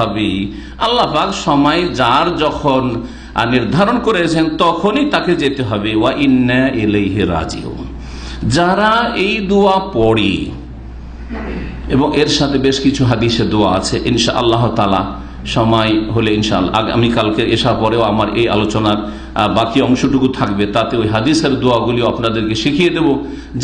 হবে আল্লাহ পাক সময় যার যখন নির্ধারণ করেছেন, তখনই তাকে যেতে হবে। ওয়া ইন্না এলেহে রাজিউন। যারা এই দোয়া পড়ি, এবং এর সাথে বেশ কিছু হাদিসে দোয়া আছে ইনশা আল্লাহ তালা সময় হলে ইনশাআল্লাহ। আগামীকালকে এসা পরেও আমার এই আলোচনার বাকি অংশটুকু থাকবে। তাতে ওই হাদিসের দোয়াগুলি আপনাদেরকে শিখিয়ে দেব।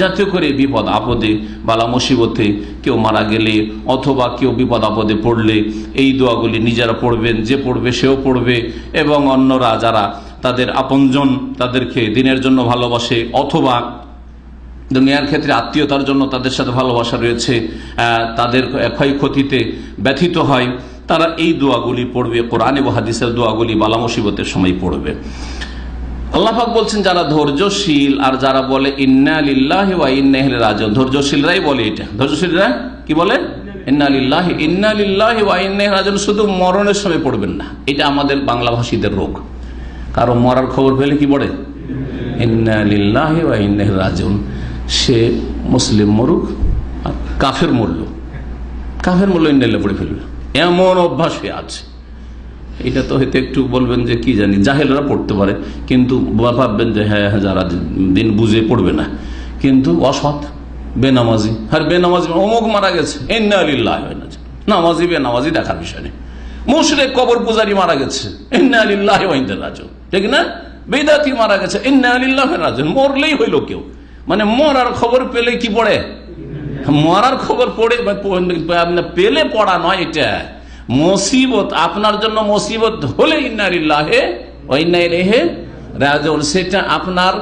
যাতে করে বিপদ আপদে, বালা মুসিবতে কেউ মারা গেলে অথবা কেউ বিপদ আপদে পড়লে এই দোয়াগুলি নিজেরা পড়বেন, যে পড়বে সেও পড়বে এবং অন্যরা যারা তাদের আপনজন তাদেরকে দিনের জন্য ভালোবাসে অথবা দুনিয়ার ক্ষেত্রে আত্মীয়তার জন্য তাদের সাথে ভালোবাসা রয়েছে তাদের ক্ষয়ক্ষতিতে ব্যথিত হয় তারা এই দোয়াগুলি পড়বে, কোরআন এবং হাদিসের দোয়াগুলি বালা মুসিবতের সময় পড়বে। আল্লাহাক বলছেন, যারা ধৈর্যশীল, আর যারা বলে, ইন্না লিল্লাহি ওয়া ইন্না ইলাইহি রাজিউন ধৈর্যশীলরাই বলে এটা। ধৈর্যশীলরা কি বলে? ইন্না লিল্লাহি ইন্না লিল্লাহি ওয়া ইন্না শুধু মরণের সময় পড়বেন না। এটা আমাদের বাংলা ভাষীদের রোগ। কারও মরার খবর পেলে কি পড়ে? ইন্না লিল্লাহি ওয়া ইন্না ইলাইহি সে মুসলিম মরুক কাফের মরল। কাফের মরল ইন্নাল্লাহ পড়ে ফেলবে এমন অভ্যাস হয়ে আছে। এটা তো হয়তো একটু বলবেন যে কি জানি, জাহেলরা পড়তে পারে, কিন্তু ভাববেন যে হ্যাঁ হ্যাঁ যারা দিন বুঝে পড়বে না। কিন্তু অসৎ, বেনামাজি, আর বেনামাজি অমুক মারা গেছে, ইন্না আলিল্লাহ নামাজি, বেনামাজি দেখার বিষয় নেই। মুশরেক, কবর পূজারি মারা গেছে, ইন্না আলিল্লাহ রাজ ঠিক না? বেদাতি মারা গেছে, ইন্না আলিল্লাহ রাজ মরলেই হইল কেউ। মানে মরার খবর পেলে কি পড়ে? মরার খবর পড়ে পেলে পড়া নয় এটা। মুসিবত, আপনার জন্য মুসিবত হলে ইন্নারিল্লাহে ওইনাইহে রাজন সেটা আপনার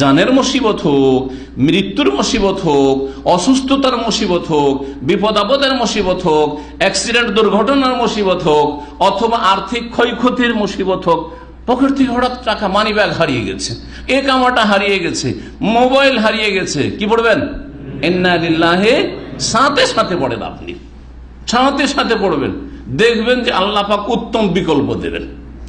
জানের মুসিবত হোক, মৃত্যুর মুসিবত হোক, অসুস্থতার মুসিবত হোক বিপদ আপদের মুসিবত হোক অ্যাক্সিডেন্ট দুর্ঘটনার মুসিবত হোক, অথবা আর্থিক ক্ষয়ক্ষতির মুসিবত হোক পকেট থেকে হঠাৎ টাকা মানি ব্যাগ হারিয়ে গেছে, এ কামাটা হারিয়ে গেছে মোবাইল হারিয়ে গেছে, কি পড়বেন? এন্নালিল্লাহে সাথে সাথে পড়েন আপনি। সাথে সাথে পড়বেন। দেখবেন যে আল্লাহ পাক উত্তম বিকল্প দেবেন।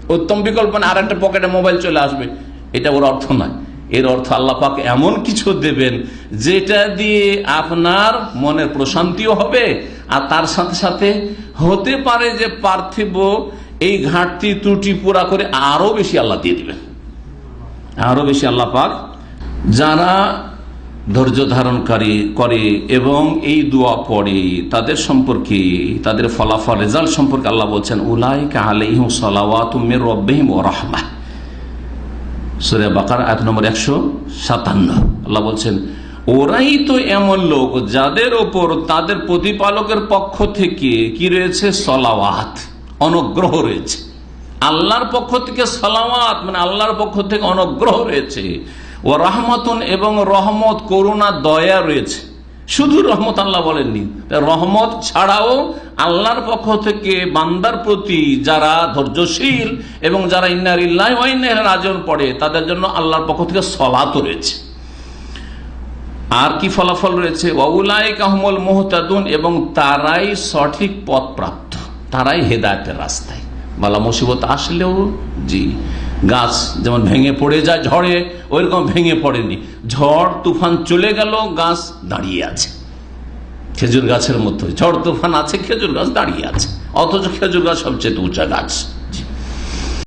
উত্তম বিকল্প না আর একটা পকেটে মোবাইল চলে আসবে। এটা ওর অর্থ নয়। এর অর্থ আল্লাহ এমন কিছু দেবেন, যেটা দিয়ে আপনার মনের প্রশান্তিও হবে। আর তার সাথে সাথে হতে পারে যে পার্থিব এই ঘাটতি, ত্রুটি পুরা করে আরও বেশি আল্লাহ দিয়ে দিবেন। আরও বেশি আল্লাহ পাক। যারা ধৈর্য ধারণকারী করে এবং এই দোয়া পড়ে তাদের সম্পর্কে, তাদের ফলাফল, রেজাল্ট সম্পর্কে আল্লাহ বলছেন উলাই কাহিম সালাওয়াতুমের রব্বাহিম ও রাহমা সুরে বাকার, আয়াত নম্বর একশো সাতান্ন। আল্লাহ বলছেন, ওরাই তো এমন লোক যাদের ওপর তাদের প্রতিপালকের পক্ষ থেকে কি রয়েছে? সলাওয়াত, অনুগ্রহ রয়েছে। আল্লাহর পক্ষ থেকে সালাওয়াত মানে আল্লাহর পক্ষ থেকে অনুগ্রহ রয়েছে। ও রহমতন এবং রহমত, করুণা, দয়া রয়েছে। শুধু রহমত আল্লাহ বলেননি রহমত ছাড়াও আল্লাহর পক্ষ থেকে বান্দার প্রতি যারা ধৈর্যশীল এবং যারা ইন্নারিল্লাহ রাজন পড়ে, তাদের জন্য আল্লাহর পক্ষ থেকে সলাত রয়েছে। আর কি ফলাফল রয়েছে? ওউলাই কাহমল মোহতাদুন, এবং তারাই সঠিক পথ প্রাপ্ত, তারাই হেদায়তের রাস্তায়। বালা মুসিবত আসলেও জি গাছ যেমন ভেঙে পড়ে যায়, ঝড়ে, ওইরকম ভেঙে পড়েনি। ঝড়, তুফান চলে গেল, গাছ দাঁড়িয়ে আছে। খেজুর গাছের মতো ঝড়, তুফান আছে, খেজুর গাছ দাঁড়িয়ে আছে। অথচ খেজুর গাছ সবচেয়ে উঁচা গাছ।